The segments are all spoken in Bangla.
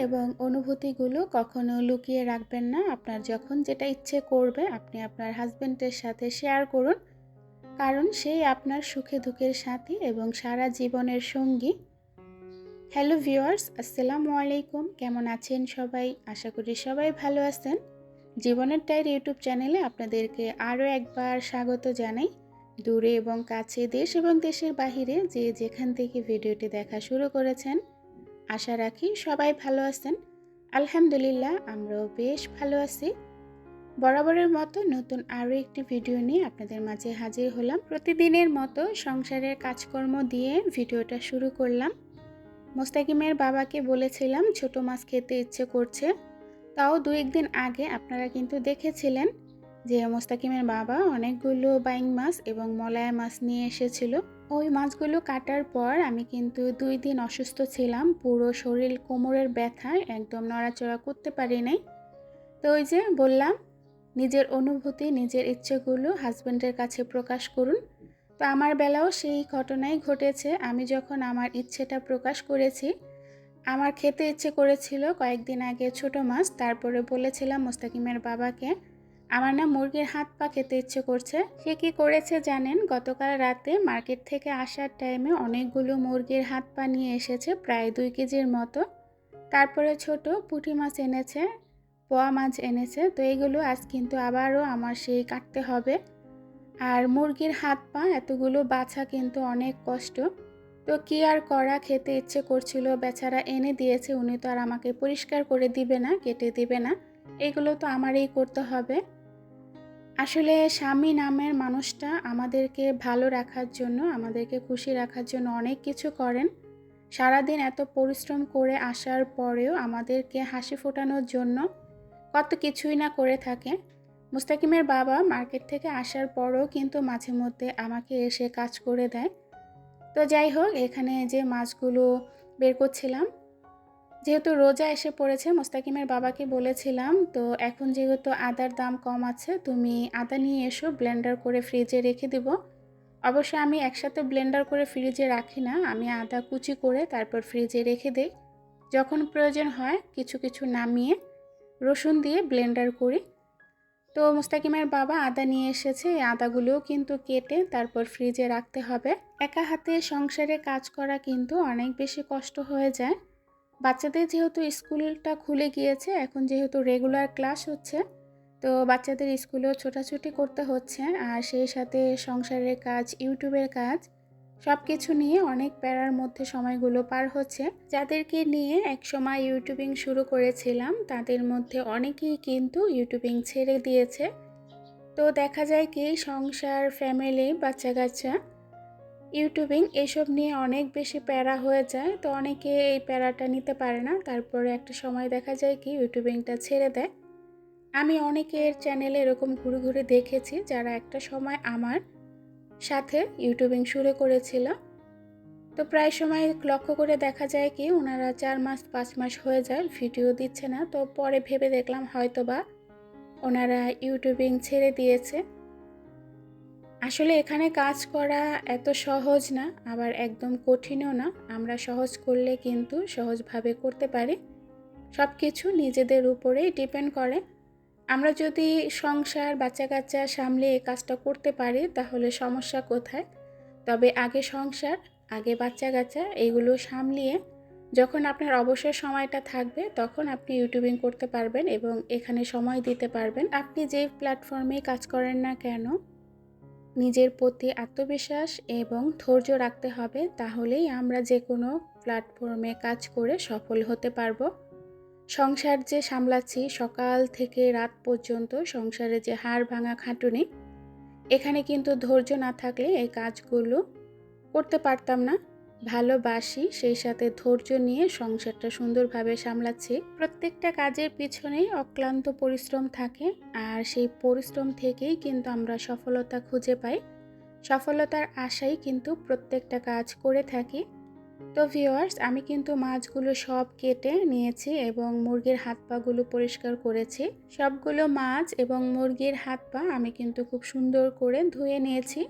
এবং অনুভূতিগুলো কখনো লুকিয়ে রাখবেন না। আপনার যখন যেটা ইচ্ছে করবে, আপনি আপনার হাজব্যান্ডের সাথে শেয়ার করুন। কারণ সেই আপনার সুখে দুঃখের সাথী এবং সারা জীবনের সঙ্গী। হ্যালো ভিউয়ার্স আসসালামু আলাইকুম। কেমন আছেন সবাই? আশা করি সবাই ভালো আছেন। জীবনের টাইর ইউটিউব চ্যানেলে আপনাদেরকে আরও একবার স্বাগত জানাই। দূরে এবং কাছে, দেশ এবং দেশের বাহিরে যে যেখান থেকে ভিডিওটি দেখা শুরু করেছেন আশা রাখি সবাই ভালো আছেন। আলহামদুলিল্লাহ, আমরাও বেশ ভালো আছি। বরাবরের মতো নতুন আরও একটি ভিডিও নিয়ে আপনাদের মাঝে হাজির হলাম। প্রতিদিনের মতো সংসারের কাজকর্ম দিয়ে ভিডিওটা শুরু করলাম। মোস্তাকিমের বাবাকে বলেছিলাম, ছোট মাছ খেতে ইচ্ছে করছে। তাও দু একদিন আগে আপনারা কিন্তু দেখেছিলেন যে মোস্তাকিমের বাবা অনেকগুলো বাইং মাছ এবং মলায়া মাছ নিয়ে এসেছিল। ওই মাছগুলো কাটার পর আমি কিন্তু দুই দিন অসুস্থ ছিলাম। পুরো শরীর কোমরের ব্যথায় একদম নড়াচড়া করতে পারি নাই। তো ওই যে বললাম, নিজের অনুভূতি, নিজের ইচ্ছেগুলো হাজব্যান্ডের কাছে প্রকাশ করুন। তো আমার বেলাও সেই ঘটনাই ঘটেছে। আমি যখন আমার ইচ্ছেটা প্রকাশ করেছি, আমার খেতে ইচ্ছে করেছিল কয়েকদিন আগে ছোট মাছ, তারপরে বলেছিলাম মোস্তাকিমের বাবাকে আমার না মুরগির হাত পা খেতে ইচ্ছে করছে। সে কি করেছে জানেন? গতকাল রাতে মার্কেট থেকে আসার টাইমে অনেকগুলো মুরগির হাত পা নিয়ে এসেছে প্রায় দুই কেজির মতো। তারপরে ছোট পুঁটি মাছ এনেছে, পোয়া মাছ এনেছে, তো এইগুলো আজ কিন্তু আবারও আমার সেই কাটতে হবে। আর মুরগির হাত পা এতগুলো বাছা কিন্তু অনেক কষ্ট। তো কি আর করা, খেতে ইচ্ছে করছিল, বেচারা এনে দিয়েছে, উনি তো আর আমাকে পরিষ্কার করে দিবে না, কেটে দিবে না। এগুলো তো আমারই করতে হবে। আসলে স্বামী নামের মানুষটা আমাদেরকে ভালো রাখার জন্য, আমাদেরকে খুশি রাখার জন্য অনেক কিছু করেন। সারাদিন এত পরিশ্রম করে আসার পরেও আমাদেরকে হাসি ফোটানোর জন্য কত কিছুই না করে থাকে। মুস্তাকিমের বাবা মার্কেট থেকে আসার পরও কিন্তু মাঝে মধ্যে আমাকে এসে কাজ করে দেয়। তো যাই হোক, এখানে যে মাছগুলো বের করছিলাম যেহেতু রোজা এসে পড়েছে, মোস্তাকিমের বাবাকে বলেছিলাম, তো এখন যেহেতু আদার দাম কম আছে, তুমি আদা নিয়ে এসো, ব্লেন্ডার করে ফ্রিজে রেখে দেব। অবশ্য আমি একসাথে ব্লেন্ডার করে ফ্রিজে রাখি না, আমি আদা কুচি করে তারপর ফ্রিজে রেখে দিই। যখন প্রয়োজন হয়, কিছু কিছু নামিয়ে রসুন দিয়ে ব্লেন্ডার করি। তো মুস্তাকিমের বাবা আদা নিয়ে এসেছে, এই আদাগুলোও কিন্তু কেটে তারপর ফ্রিজে রাখতে হবে। একা হাতে সংসারে কাজ করা কিন্তু অনেক বেশি কষ্ট হয়ে যায়। বাচ্চাদের যেহেতু স্কুলটা খুলে গিয়েছে, এখন যেহেতু রেগুলার ক্লাস হচ্ছে, তো বাচ্চাদের স্কুলেও ছোটাছুটি করতে হচ্ছে। আর সেই সাথে সংসারের কাজ, ইউটিউবের কাজ সব কিছু নিয়ে অনেক প্যারার মধ্যে সময়গুলো পার হচ্ছে। যাদেরকে নিয়ে এক সময় ইউটিউবিং শুরু করেছিলাম, তাদের মধ্যে অনেকেই কিন্তু ইউটিউবিং ছেড়ে দিয়েছে। তো দেখা যায় কি, সংসার ফ্যামিলি বাচ্চা কাচ্চা ইউটিউবিং এসব নিয়ে অনেক বেশি প্যারা হয়ে যায়, তো অনেকে এই প্যারাটা নিতে পারে না। তারপরে একটা সময় দেখা যায় কি, ইউটিউবিংটা ছেড়ে দেয়। আমি অনেকের চ্যানেলে এরকম ঘুরে ঘুরে দেখেছি, যারা একটা সময় আমার সাথে ইউটিউবিং শুরু করেছিল। তো প্রায় সময় লক্ষ্য করে দেখা যায় কি ওনারা চার মাস, পাঁচ মাস হয়ে যায়, ভিডিও দিচ্ছে না। তো পরে ভেবে দেখলাম হয়তো বা ওনারা ইউটিউবিং ছেড়ে দিয়েছে। আসলে এখানে কাজ করা এত সহজ না, আবার একদম কঠিনও না। আমরা সহজ করলে কিন্তু সহজভাবে করতে পারি। সব কিছু নিজেদের উপরেই ডিপেন্ড করে। আমরা যদি সংসার বাচ্চা কাচ্চা সামলে এই কাজটা করতে পারি, তাহলে সমস্যা কোথায়? তবে আগে সংসার, আগে বাচ্চা কাচ্চা এগুলো সামলিয়ে যখন আপনার অবসর সময়টা থাকবে, তখন আপনি ইউটিউবিং করতে পারবেন এবং এখানে সময় দিতে পারবেন। আপনি যে প্ল্যাটফর্মে কাজ করেন না কেন নিজের প্রতি আত্মবিশ্বাস এবং ধৈর্য রাখতে হবে, তাহলেই আমরা যে কোনো প্ল্যাটফর্মে কাজ করে সফল হতে পারব। সংসার যে সামলাচ্ছি, সকাল থেকে রাত পর্যন্ত সংসারে যে হাড় ভাঙা খাটুনি, এখানে কিন্তু ধৈর্য না থাকলে এই কাজগুলো করতে পারতাম না। ভালোবাসি, সেই সাথে ধৈর্য নিয়ে সংসারটা সুন্দরভাবে সামলাচ্ছি। প্রত্যেকটা কাজের পিছনেই অক্লান্ত পরিশ্রম থাকে আর সেই পরিশ্রম থেকেই কিন্তু আমরা সফলতা খুঁজে পাই। সফলতার আশাই কিন্তু প্রত্যেকটা কাজ করে থাকি। তো ভিওয়ার্স আমি কিন্তু মাছগুলো সব কেটে নিয়েছি এবং মুরগির হাত পাগুলো পরিষ্কার করেছি। সবগুলো মাছ এবং মুরগির হাত পা আমি কিন্তু খুব সুন্দর করে ধুয়ে নিয়েছি।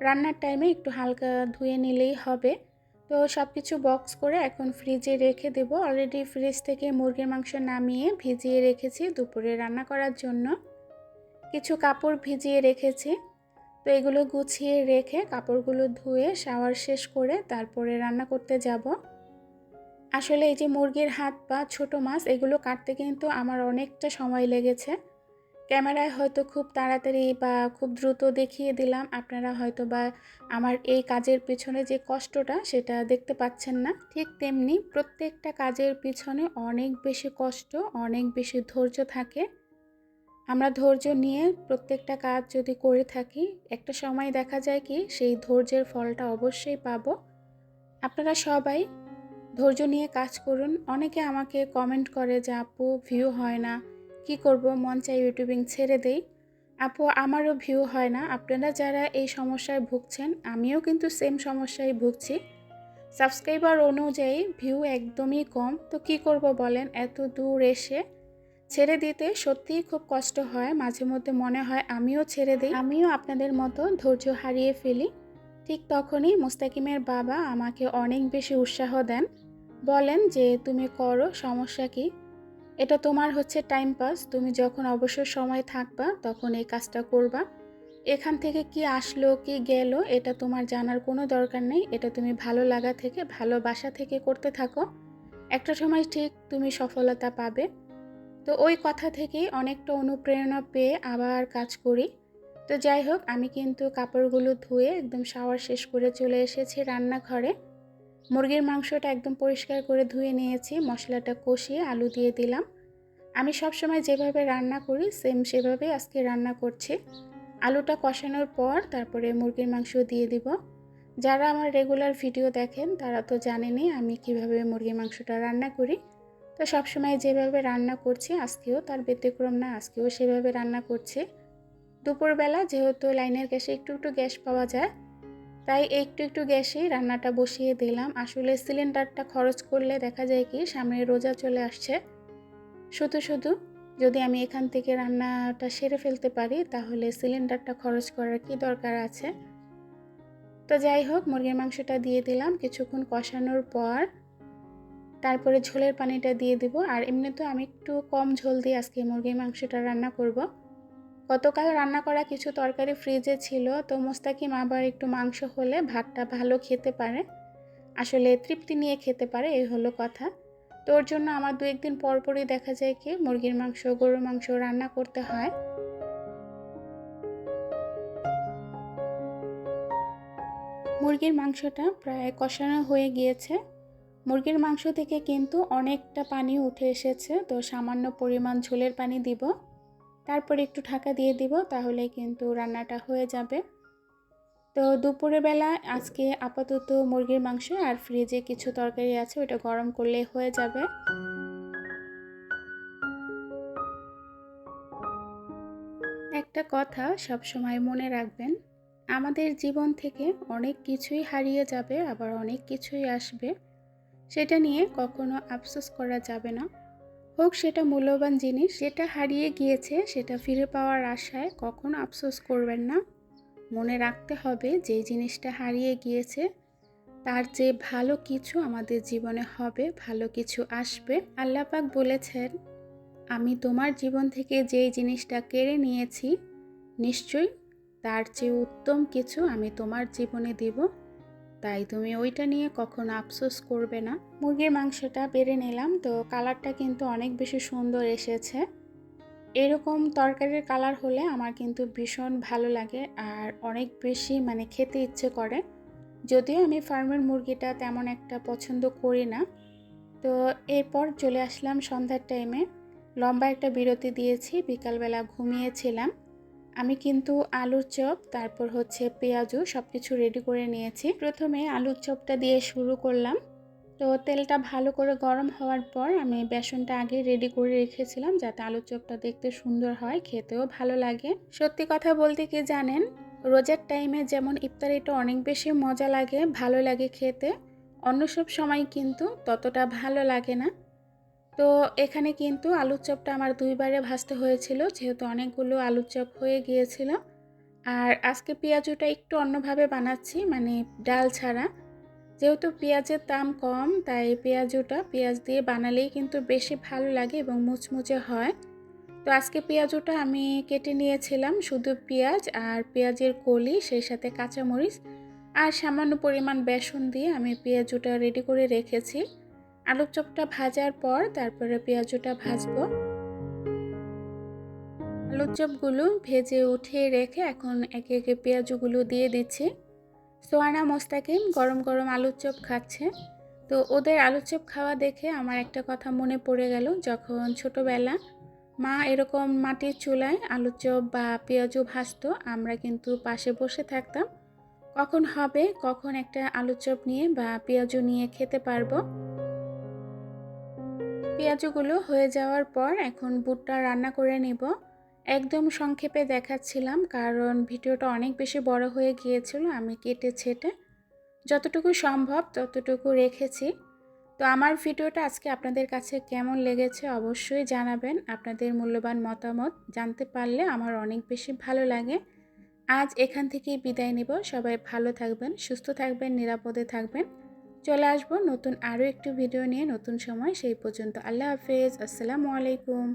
রান্নার টাইমে একটু হালকা ধুয়ে নিলেই হবে। তো সব কিছু বক্স করে এখন ফ্রিজে রেখে দেব। অলরেডি ফ্রিজ থেকে মুরগির মাংস নামিয়ে ভিজিয়ে রেখেছি দুপুরে রান্না করার জন্য। কিছু কাপড় ভিজিয়ে রেখেছি। তো এগুলো গুছিয়ে রেখে কাপড়গুলো ধুয়ে শাওয়ার শেষ করে তারপরে রান্না করতে যাব। আসলে এই যে মুরগির হাত বা ছোট মাছ, এগুলো কাটতে কিন্তু আমার অনেকটা সময় লেগেছে। ক্যামেরায় হয়তো খুব তাড়াতাড়ি বা খুব দ্রুত দেখিয়ে দিলাম। আপনারা হয়তো বা আমার এই কাজের পিছনে যে কষ্টটা সেটা দেখতে পাচ্ছেন না। ঠিক তেমনি প্রত্যেকটা কাজের পিছনে অনেক বেশি কষ্ট, অনেক বেশি ধৈর্য থাকে। আমরা ধৈর্য নিয়ে প্রত্যেকটা কাজ যদি করে থাকি, একটা সময় দেখা যায় কি সেই ধৈর্যের ফলটা অবশ্যই পাবো। আপনারা সবাই ধৈর্য নিয়ে কাজ করুন। অনেকে আমাকে কমেন্ট করে যে, আপু ভিউ হয় না। কি করব? মন চাই ইউটিউবিং ছেড়ে দেই। আপু, আমারও ভিউ হয় না। আপনারা যারা এই সমস্যায় ভুগছেন, আমিও কিন্তু সেম সমস্যায় ভুগছি। সাবস্ক্রাইবার অনুযায়ী ভিউ একদমই কম। তো কি করব বলেন? এত দূর এসে ছেড়ে দিতে সত্যিই খুব কষ্ট হয়। মাঝে মধ্যে মনে হয় আমিও ছেড়ে দিই। আমিও আপনাদের মতো ধৈর্য হারিয়ে ফেলি। ঠিক তখনই মুস্তাকিমের বাবা আমাকে অনেক বেশি উৎসাহ দেন। বলেন যে, তুমি করো, সমস্যা কি? এটা তোমার হচ্ছে টাইম পাস তুমি যখন অবসর সময় থাকবা, তখন এই কাজটা করবা। এখান থেকে কি আসলো, কি গেল, এটা তোমার জানার কোনো দরকার নেই। এটা তুমি ভালো লাগা থেকে ভালোবাসা থেকে করতে থাকো। একটা সময় ঠিক তুমি সফলতা পাবে। তো ওই কথা থেকেই অনেকটা অনুপ্রেরণা পেয়ে আবার কাজ করি। তো যাই হোক, আমি কিন্তু কাপড়গুলো ধুয়ে একদম শাওয়ার শেষ করে চলে এসেছি রান্নাঘরে। মুরগির মাংসটা একদম পরিষ্কার করে ধুয়ে নিয়েছি, মশলাটা কষিয়ে আলু দিয়ে দিলাম। আমি সবসময় যেভাবে রান্না করি সেম সেভাবেই আজকে রান্না করছি। আলুটা কষানোর পর তারপরে মুরগির মাংস দিয়ে দিব। যারা আমার রেগুলার ভিডিও দেখেন, তারা তো জানেনই আমি কীভাবে মুরগির মাংসটা রান্না করি। তো সবসময় যেভাবে রান্না করছি, আজকেও তার ব্যতিক্রম না, আজকেও সেভাবে রান্না করছি। দুপুরবেলা যেহেতু লাইনের গ্যাসে একটু একটু গ্যাস পাওয়া যায় তাই একটু একটু গ্যাসেই রান্নাটা বসিয়ে দিলাম। আসলে সিলিন্ডারটা খরচ করলে দেখা যায় কি সামনে রোজা চলে আসছে। শুধু শুধু যদি আমি এখান থেকে রান্নাটা সেরে ফেলতে পারি, তাহলে সিলিন্ডারটা খরচ করার কি দরকার আছে? তো যাই হোক, মুরগির মাংসটা দিয়ে দিলাম। কিছুক্ষণ কষানোর পর তারপরে ঝোলের পানিটা দিয়ে দিব। আর এমনি তো আমি একটু কম ঝোল দিয়ে আজকে মুরগির মাংসটা রান্না করব। গতকাল রান্না করা কিছু তরকারি ফ্রিজে ছিল, তো মোস্তাকিম আবার একটু মাংস হলে ভাতটা ভালো খেতে পারে। আসলে তৃপ্তি নিয়ে খেতে পারে এই হলো কথা। তো ওর জন্য আমার দু একদিন পরপরই দেখা যায় কি, মুরগির মাংস, গরুর মাংস রান্না করতে হয়। মুরগির মাংসটা প্রায় কষানো হয়ে গিয়েছে। মুরগির মাংস থেকে কিন্তু অনেকটা পানি উঠে এসেছে, তো সামান্য পরিমাণ ঝোলের পানি দিব। তারপর একটু ঢাকা দিয়ে দিব, তাহলে কিন্তু রান্নাটা হয়ে যাবে। তো দুপুরের বেলা আজকে আপাতত মুরগির মাংস আর ফ্রিজে কিছু তরকারি আছে, ওটা গরম করলে হয়ে যাবে। একটা কথা সব সময় মনে রাখবেন, আমাদের জীবন থেকে অনেক কিছুই হারিয়ে যাবে, আবার অনেক কিছুই আসবে। সেটা নিয়ে কখনো আফসোস করা যাবে না। হোক সেটা মূল্যবান জিনিস, যেটা হারিয়ে গিয়েছে সেটা ফিরে পাওয়ার আশায় কখনো আফসোস করবেন না। মনে রাখতে হবে যে জিনিসটা হারিয়ে গিয়েছে, তার যে ভালো কিছু আমাদের জীবনে হবে, ভালো কিছু আসবে। আল্লাপাক বলেছেন, আমি তোমার জীবন থেকে যেই জিনিসটা কেড়ে নিয়েছি, নিশ্চয়ই তার চেয়ে উত্তম কিছু আমি তোমার জীবনে দিব। তাই তুমি ওইটা নিয়ে কখনো আফসোস করবে না। মুরগির মাংসটা বেড়ে নিলাম, তো কালারটা কিন্তু অনেক বেশি সুন্দর এসেছে। এরকম তরকারির কালার হলে আমার কিন্তু ভীষণ ভালো লাগে আর অনেক বেশি মানে খেতে ইচ্ছে করে। যদিও আমি ফার্মের মুরগিটা তেমন একটা পছন্দ করি না। তো এরপর চলে আসলাম সন্ধ্যার টাইমে লম্বা একটা বিরতি দিয়েছি, বিকালবেলা ঘুমিয়েছিলাম। আমি কিন্তু আলুর চপ, তারপর হচ্ছে পেঁয়াজু সব কিছু রেডি করে নিয়েছি। প্রথমে আলুর চপটা দিয়ে শুরু করলাম। তো তেলটা ভালো করে গরম হওয়ার পর আমি বেসনটা আগে রেডি করে রেখেছিলাম যাতে আলুর চপটা দেখতে সুন্দর হয়, খেতেও ভালো লাগে। সত্যি কথা বলতে কি জানেন? রোজার টাইমে যেমন ইফতারিটা অনেক বেশি মজা লাগে, ভালো লাগে খেতে, অন্য সব সময় কিন্তু ততটা ভালো লাগে না। তো এখানে কিন্তু আলুর চপটা আমার দুইবারে ভাজতে হয়েছিল, যেহেতু অনেকগুলো আলুর চপ হয়ে গিয়েছিল। আর আজকে পেঁয়াজুটা একটু অন্যভাবে বানাচ্ছি মানে ডাল ছাড়া। যেহেতু পেঁয়াজের দাম কম, তাই পেঁয়াজুটা, পেঁয়াজ দিয়ে বানালেই কিন্তু বেশি ভালো লাগে এবং মুচমুচে হয়। তো আজকে পেঁয়াজুটা আমি কেটে নিয়েছিলাম, শুধু পেঁয়াজ আর পেঁয়াজের কলি, সেই সাথে কাঁচামরিচ আর সামান্য পরিমাণ বেসন দিয়ে আমি পেঁয়াজুটা রেডি করে রেখেছি। আলুর চপটা ভাজার পর তারপরে পেঁয়াজটা ভাজবো। আলুর চপগুলো ভেজে উঠিয়ে রেখে এখন একে একে পেঁয়াজগুলো দিয়ে দিচ্ছি। সোয়ানা মোস্তাকিম গরম গরম আলুর চপ খাচ্ছে। তো ওদের আলুর চপ খাওয়া দেখে আমার একটা কথা মনে পড়ে গেল, যখন ছোটোবেলা মা এরকম মাটির চুলায় আলুর চপ বা পেঁয়াজও ভাজতো, আমরা কিন্তু পাশে বসে থাকতাম। কখন হবে, কখন একটা আলুর চপ নিয়ে বা পেঁয়াজু নিয়ে খেতে পারব। পেঁয়াজুগুলো হয়ে যাওয়ার পর এখন বুটটা রান্না করে নিব। একদম সংক্ষেপে দেখাচ্ছিলাম, কারণ ভিডিওটা অনেক বেশি বড় হয়ে গিয়েছিল, আমি কেটে ছেটে যতটুকু সম্ভব ততটুকু রেখেছি। তো আমার ভিডিওটা আজকে আপনাদের কাছে কেমন লেগেছে অবশ্যই জানাবেন। আপনাদের মূল্যবান মতামত জানতে পারলে আমার অনেক বেশি ভালো লাগে। আজ এখান থেকেই বিদায় নেব। সবাই ভালো থাকবেন, সুস্থ থাকবেন, নিরাপদে থাকবেন। চলে আসব নতুন আরও একটি ভিডিও নিয়ে নতুন সময় সেই পর্যন্ত। আল্লাহ হাফেজ। আসসালামু আলাইকুম।